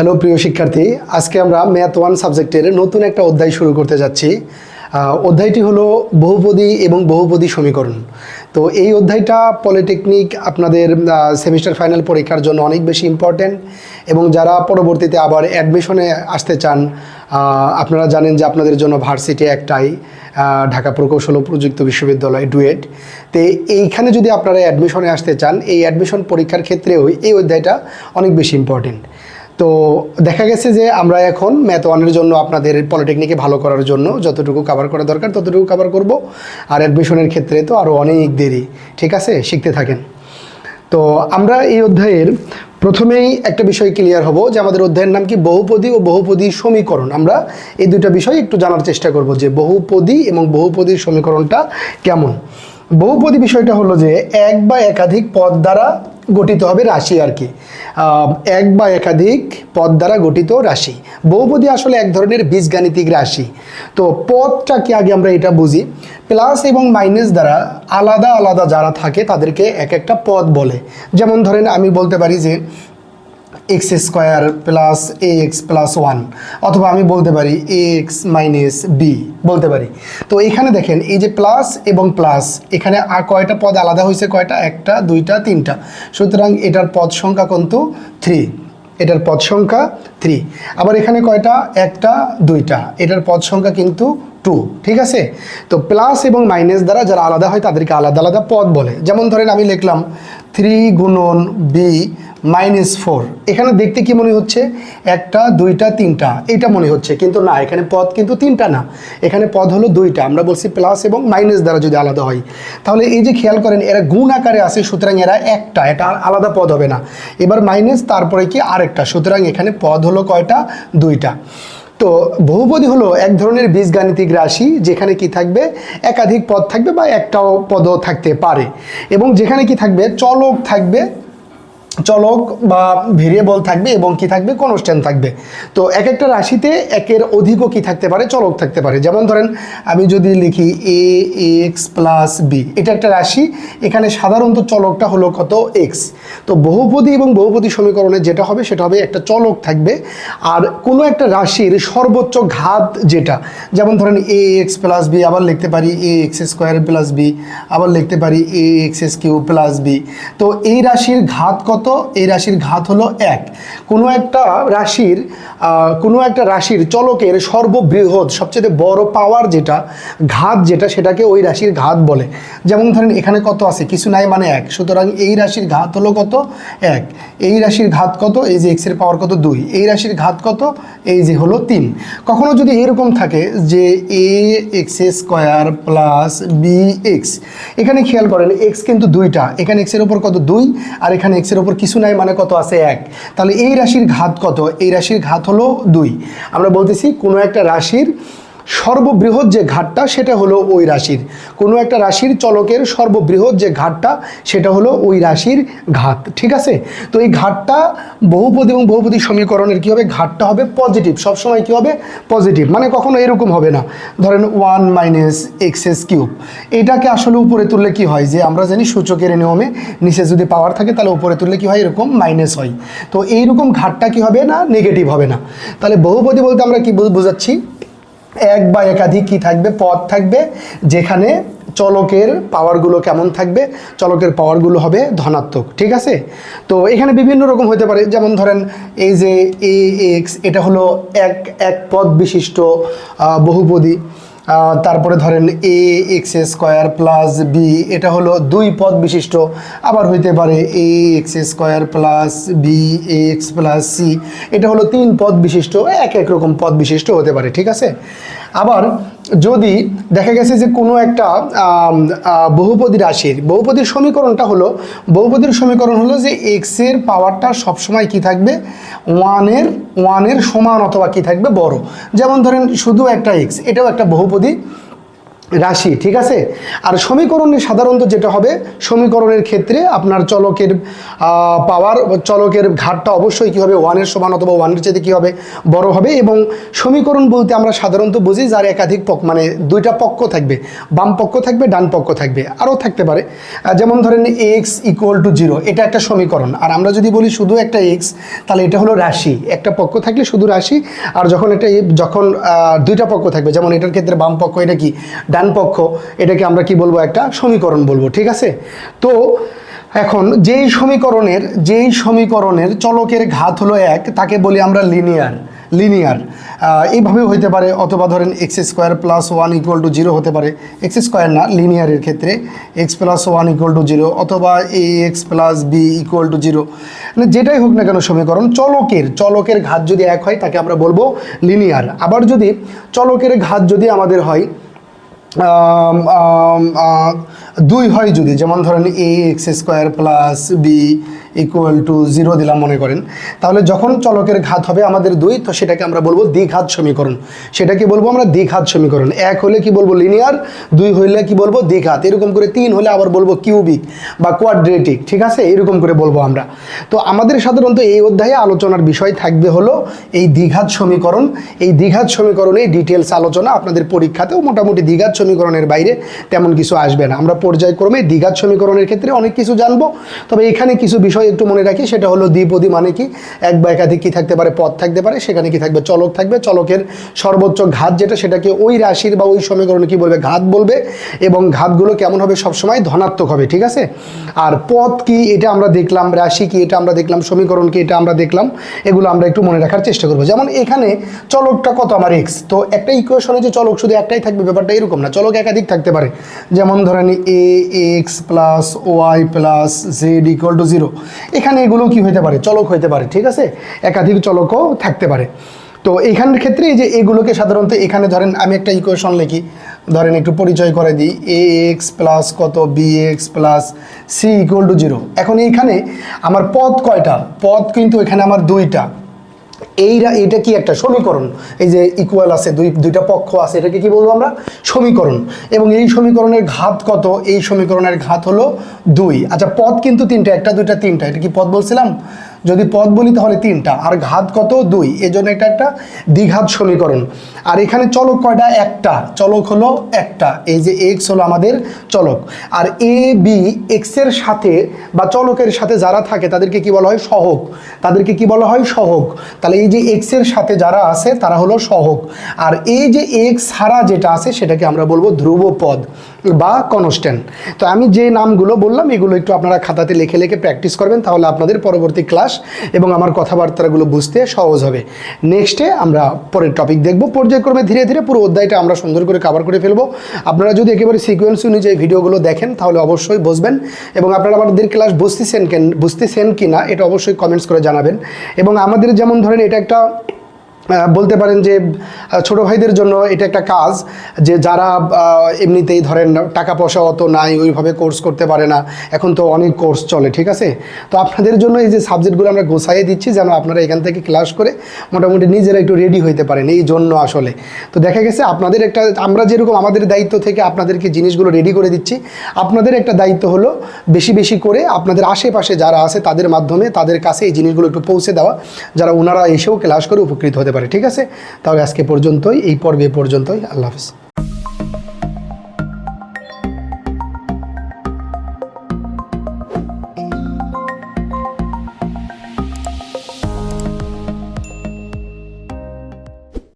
Hello, প্রিয় শিক্ষার্থী, আজকে আমরা ম্যাথ ওয়ান সাবজেক্টের নতুন একটা অধ্যায় শুরু করতে যাচ্ছি। অধ্যায়টি হলো বহুপদী এবং বহুপদী সমীকরণ। তো এই অধ্যায়টা পলিটেকনিক আপনাদের সেমিস্টার ফাইনাল পরীক্ষার জন্য অনেক বেশি ইম্পর্ট্যান্ট এবং যারা পরবর্তীতে আবার অ্যাডমিশনে আসতে চান আপনারা জানেন যে আপনাদের জন্য ভার্সিটি একটাই ঢাকা প্রকৌশল ও প্রযুক্তি বিশ্ববিদ্যালয় ডুয়েট। তো এইখানে যদি আপনারা অ্যাডমিশনে আসতে চান, এই অ্যাডমিশন পরীক্ষার ক্ষেত্রেও এই অধ্যায়টা অনেক বেশি ইম্পর্টেন্ট তো দেখা গেছে যে আমরা এখন ম্যাথ ওয়ানের জন্য আপনাদের পলিটেকনিকে ভালো করার জন্য যতটুকু কভার করা দরকার ততটুকু কভার করব। আর অ্যাডমিশনের ক্ষেত্রে তো আরও অনেক দেরি, ঠিক আছে? শিখতে থাকেন। তো আমরা এই অধ্যায়ের প্রথমেই একটা বিষয় ক্লিয়ার হব যে আমাদের অধ্যায়ের নাম কি? বহুপদী ও বহুপদী সমীকরণ। আমরা এই দুটো বিষয় একটু জানার চেষ্টা করব যে বহুপদী এবং বহুপদীর সমীকরণটা কেমন? বহুপদী বিষয়টা হলো যে এক বা একাধিক পদ দ্বারা গঠিত হবে রাশি আর কি। এক বা একাধিক পদ দ্বারা গঠিত রাশি। বহুপদী আসলে এক ধরনের বীজগাণিতিক রাশি। তো পদটাকে আগে আমরা এটা বুঝি? প্লাস এবং মাইনাস দ্বারা আলাদা আলাদা যারা থাকে তাদেরকে এক একটা পদ বলে। যেমন ধরেন আমি বলতে পারি যে X square plus X plus one অথবা আমি বলতে পারি এক্স মাইনাস বি বলতে পারি। তো এখানে দেখেন, এই যে প্লাস এবং প্লাস এখানে আর কয়টা পদ আলাদা হয়েছে? কয়টা? একটা, দুইটা, তিনটা। সুতরাং এটার পদ সংখ্যা কিন্তু থ্রি এটার পদ সংখ্যা থ্রি আবার এখানে কয়টা? একটা, দুইটা। এটার পদ সংখ্যা কিন্তু টু, ঠিক আছে? তো প্লাস এবং মাইনাস দ্বারা যারা আলাদা হয় তাদেরকে আলাদা আলাদা পদ বলে। যেমন ধরেন আমি লিখলাম থ্রি গুণন বি মাইনাস ফোর এখানে দেখতে কি মনে হচ্ছে? একটা, দুইটা, তিনটা। এটা মনে হচ্ছে, কিন্তু না, এখানে পদ কিন্তু তিনটা না। এখানে পদ হলো দুইটা। আমরা বলছি প্লাস এবং মাইনাস দ্বারা যদি আলাদা হয়। তাহলে এই যে খেয়াল করেন, এরা গুণ আকারে আসে সুতরাং এরা একটা, এটা আলাদা পদ হবে না। এবার মাইনাস তারপরে কি আরেকটা, সুতরাং এখানে পদ হলো কয়টা? দুইটা। তো বহুপদী হলো এক ধরনের বীজগাণিতিক রাশি, যেখানে কি থাকবে? একাধিক পদ থাকবে বা একটাও পদও থাকতে পারে। এবং যেখানে কি থাকবে? চলক থাকবে। চলক বা ভেরিয়েবল থাকবে এবং কি থাকবে? কনস্ট্যান্ট থাকবে। তো এক একটা রাশিতে একের অধিকও কি থাকতে পারে? চলক থাকতে পারে। যেমন ধরেন, আমি যদি লিখি এ এক্স প্লাস বি এটা একটা রাশি। এখানে সাধারণত চলকটা হলো কত? এক্স তো বহুপদী এবং বহুপদী সমীকরণে যেটা হবে, সেটা হবে একটা চলক থাকবে। আর কোনো একটা রাশির সর্বোচ্চ ঘাত যেটা, যেমন ধরেন এ এক্স প্লাস বি আবার লিখতে পারি A X square plus B আবার লিখতে পারি A X S Q plus B তো এই রাশির ঘাত কত? এই রাশির ঘাত হলো এক। কোনো একটা রাশির কোনো একটা রাশির চলকের সর্ববৃহৎ, সবচেয়ে বড় পাওয়ার যেটা, ঘাত যেটা, সেটাকে ওই রাশির ঘাত বলে। যেমন ধরেন, এখানে কত আছে? কিছু নাই মানে এক। সুতরাং এই রাশির ঘাত হলো কত? এক। এই রাশির ঘাত কত? এই যে এক্সের পাওয়ার কত? দুই। এই রাশির ঘাত কত? এই যে হলো তিন। কখনো যদি এরকম থাকে যে A X square plus B X এখানে খেয়াল করেন এক্স কিন্তু দুইটা। এখানে এক্সের ওপর কত? দুই। আর এখানে এক্সের ওপর কিছু নাই মানে কত আছে এক। তাহলে এই রাশির ঘাত কত? এই রাশির ঘাত হলো দুই। আমরা বলতেছি কোনো একটা রাশির সর্ববৃহৎ যে ঘাটটা, সেটা হলো ওই রাশির। কোনো একটা রাশির চলকের সর্ববৃহৎ যে ঘাটটা, সেটা হলো ওই রাশির ঘাত ঠিক আছে? তো এই ঘাটটা বহুপদী এবং বহুপদী সমীকরণের কী হবে? ঘাটটা হবে পজিটিভ সবসময় কী হবে? পজিটিভ মানে কখনো এরকম হবে না। ধরেন ওয়ান মাইনাস এক্সএস কিউব এটাকে আসলে উপরে তুললে কি হয়? যে আমরা জানি সূচকের নিয়মে নিচে যদি পাওয়ার থাকে, তাহলে উপরে তুললে কি হয়? এরকম মাইনাস হয়। তো এইরকম ঘাটটা কি হবে না? নেগেটিভ হবে না। তাহলে বহুপদী বলতে আমরা কি বোঝাচ্ছি? এক বা একাধিক কি থাকবে? পদ থাকবে যেখানে চলকের পাওয়ারগুলো কেমন থাকবে? চলকের পাওয়ারগুলো হবে ধনাত্মক, ঠিক আছে? তো এখানে বিভিন্ন রকম হতে পারে। যেমন ধরেন এই যে এ এক্স এটা হলো এক এক পদ বিশিষ্ট বহুপদী। তারপরে ধরেন A X square plus B এটা হলো দুই পদ বিশিষ্ট। আবার হইতে পারে A X square plus B X plus C এটা হলো তিন পদ বিশিষ্ট। এক এক রকম পদ বিশিষ্ট হতে পারে, ঠিক আছে? আবার যদি দেখা গেছে যে কোনো একটা বহুপদী রাশির, বহুপদীর সমীকরণটা হলো, বহুপদীর সমীকরণ হলো যে এক্সের পাওয়ারটা সবসময় কি থাকবে? ওয়ানের ওয়ানের সমান অথবা কি থাকবে? বড়। যেমন ধরেন শুধু একটা এক্স এটাও একটা বহুপদী। রাশি, ঠিক আছে? আর সমীকরণে সাধারণত যেটা হবে, সমীকরণের ক্ষেত্রে আপনার চলকের পাওয়ার চলকের ঘাটটা অবশ্যই কী হবে? ওয়ানের সমান অথবা ওয়ানের চেয়ে কী হবে? বড় হবে এবং সমীকরণ বলতে আমরা সাধারণত বুঝি যার একাধিক পক্ষ মানে দুইটা পক্ষ থাকবে। বাম পক্ষ থাকবে, ডান পক্ষ থাকবে। আরও থাকতে পারে। যেমন ধরেন এক্স ইকুয়াল টু জিরো এটা একটা সমীকরণ। আর আমরা যদি বলি শুধু একটা এক্স তাহলে এটা হলো রাশি। একটা পক্ষ থাকলে শুধু রাশি, আর যখন এটা, যখন দুইটা পক্ষ থাকবে, যেমন এটার ক্ষেত্রে বাম পক্ষ, এটা কি? ডান পক্ষ এটাকে আমরা কি বলব, একটা সমীকরণ বলব, ঠিক আছে? তো এখন যেই সমীকরণের যেই সমীকরণের চলকের ঘাত হলো এক, তাকে বলি আমরা লিনিয়ার লিনিয়ার এইভাবে হইতে পারে, অথবা ধরেন X square plus one equal to zero হতে পারে। এক্স স্কোয়ার না লিনিয়ারের ক্ষেত্রে X plus one equal to zero অথবা A X plus B equal to zero মানে যেটাই হোক না কেন সমীকরণ, চলকের চলকের ঘাত যদি এক হয়, তাকে আমরা বলব লিনিয়ার আবার যদি চলকের ঘাত যদি আমাদের হয় um, um, uh, দুই হয় যদি, যেমন ধরেন A X square plus B equal to zero দিলাম মনে করেন। তাহলে যখন চলকের ঘাত হবে আমাদের দুই, তো সেটাকে আমরা বলব দ্বিঘাত সমীকরণ। সেটাকে বলব আমরা দ্বিঘাত সমীকরণ। এক হলে কি বলব লিনিয়ার দুই হইলে কি বলব দ্বিঘাত। এরকম করে তিন হলে আবার বলব কিউবিক বা কোয়াড্রেটিক ঠিক আছে? এরকম করে বলব আমরা। তো আমাদের সাধারণত এই অধ্যায়ে আলোচনার বিষয় থাকবে হলো এই দ্বিঘাত সমীকরণ। এই দ্বিঘাত সমীকরণে ডিটেলস আলোচনা আপনাদের পরীক্ষাতেও মোটামুটি দ্বিঘাত সমীকরণের বাইরে তেমন কিছু আসবে না। আমরা পর্যায়ক্রমে দ্বিঘাত সমীকরণের ক্ষেত্রে অনেক কিছু জানব। তবে এখানে কিছু বিষয় একটু মনে রাখি, সেটা হলো দ্বিপদী মানে কি? এক বা একাধিক কী থাকতে পারে? পদ থাকতে পারে, সেখানে কি থাকবে? চলক থাকবে। চলকের সর্বোচ্চ ঘাত যেটা, সেটাকে ওই রাশির বা ওই সমীকরণে কি বলবে? ঘাত বলবে এবং ঘাতগুলো কেমন হবে? সবসময় ধনাত্মক হবে, ঠিক আছে? আর পদ কি? এটা আমরা দেখলাম, রাশি কি? এটা আমরা দেখলাম, সমীকরণ কি? এটা আমরা দেখলাম। এগুলো আমরা একটু মনে রাখার চেষ্টা করব। যেমন এখানে চলকটা কত আমার এক্স তো একটা ইকুয়েশনে যে চলক শুধু একটাই থাকবে, ব্যাপারটা এরকম না। চলক একাধিক থাকতে পারে। যেমন ধরেন A X plus Y plus Z equal to zero এখানে এগুলো কি হতে পারে? চলক হতে পারে, ঠিক আছে? একাধিক চলকও থাকতে পারে। তো এইখানের ক্ষেত্রে যে এগুলোকে সাধারণত এখানে ধরেন আমি একটা ইকুয়েশন লিখি। ধরেন একটু পরিচয় করে দিই। এ এক্স প্লাস কত? B X plus C equal to zero এখন এইখানে আমার পদ কয়টা? পদ কিন্তু এখানে আমার দুইটা। এইরা এটা কি একটা সমীকরণ? এই যে ইকুয়াল আছে, দুই, দুইটা পক্ষ আছে, এটাকে কি বলব আমরা? সমীকরণ। এবং এই সমীকরণের ঘাত কত? এই সমীকরণের ঘাত হলো দুই। আচ্ছা পদ কিন্তু তিনটা, একটা, দুইটা, তিনটা, এটা কি পদ বলছিলাম? যদি পদ বলি তাহলে তিনটা, আর ঘাত কত? দুই। এই জন্য এটা একটা দ্বিঘাত সমীকরণ। আর এখানে চলক কয়টা? একটা। চলক হলো একটা। এই যে এক্স হলো আমাদের চলক। আর এ বি এক্সের সাথে বা চলকের সাথে যারা থাকে, তাদেরকে কি বলা হয়? সহক। তাদেরকে কি বলা হয়? সহক। তাহলে এই যে এক্সের সাথে যারা আছে, তারা হলো সহক। আর এই যে এক্স ছাড়া যেটা আছে, সেটাকে আমরা বলব ধ্রুব পদ বা কনস্ট্যান্ট তো আমি যে নামগুলো বললাম, এগুলো একটু আপনারা খাতাতে লিখে লিখে প্র্যাকটিস করবেন, তাহলে আপনাদের পরবর্তী ক্লাস এবং আমার কথাবার্তাগুলো বুঝতে সহজ হবে। নেক্সটে আমরা পরের টপিক দেখব। পর্যায়ক্রমে ধীরে ধীরে পুরো অধ্যায়টা আমরা সুন্দর করে কভার করে ফেলব। আপনারা যদি একেবারে সিকোয়েন্স অনুযায়ী ভিডিওগুলো দেখেন, তাহলে অবশ্যই বুঝবেন এবং আপনারা আমাদের ক্লাস বুঝতেছেন কেন বুঝতেছেন কি না এটা অবশ্যই কমেন্টস করে জানাবেন। এবং আমাদের যেমন ধরেন এটা একটা বলতে পারেন যে ছোট ভাইদের জন্য এটা একটা কাজ যে, যারা এমনিতেই ধরেন টাকা পয়সা অত নাই, ওইভাবে কোর্স করতে পারে না, এখন তো অনেক কোর্স চলে, ঠিক আছে? তো আপনাদের জন্য এই যে সাবজেক্টগুলো আমরা গোছাইয়ে দিচ্ছি, যেন আপনারা এখান থেকে ক্লাস করে মোটামুটি নিজেরা একটু রেডি হইতে পারেন, এই জন্য আসলে। তো দেখা গেছে আপনাদের একটা, আমরা যেরকম আমাদের দায়িত্ব থেকে আপনাদেরকে জিনিসগুলো রেডি করে দিচ্ছি, আপনাদের একটা দায়িত্ব হলো বেশি বেশি করে আপনাদের আশেপাশে যারা আছে, তাদের মাধ্যমে তাদের কাছে এই জিনিসগুলো একটু পৌঁছে দেওয়া, যারা ওনারা এসেও ক্লাস করে উপকৃত হতে পারে। ঠিক আছে? তাহলে আজকে পর্যন্তই এই পর্বে পর্যন্তই আল্লাহ হাফিজ।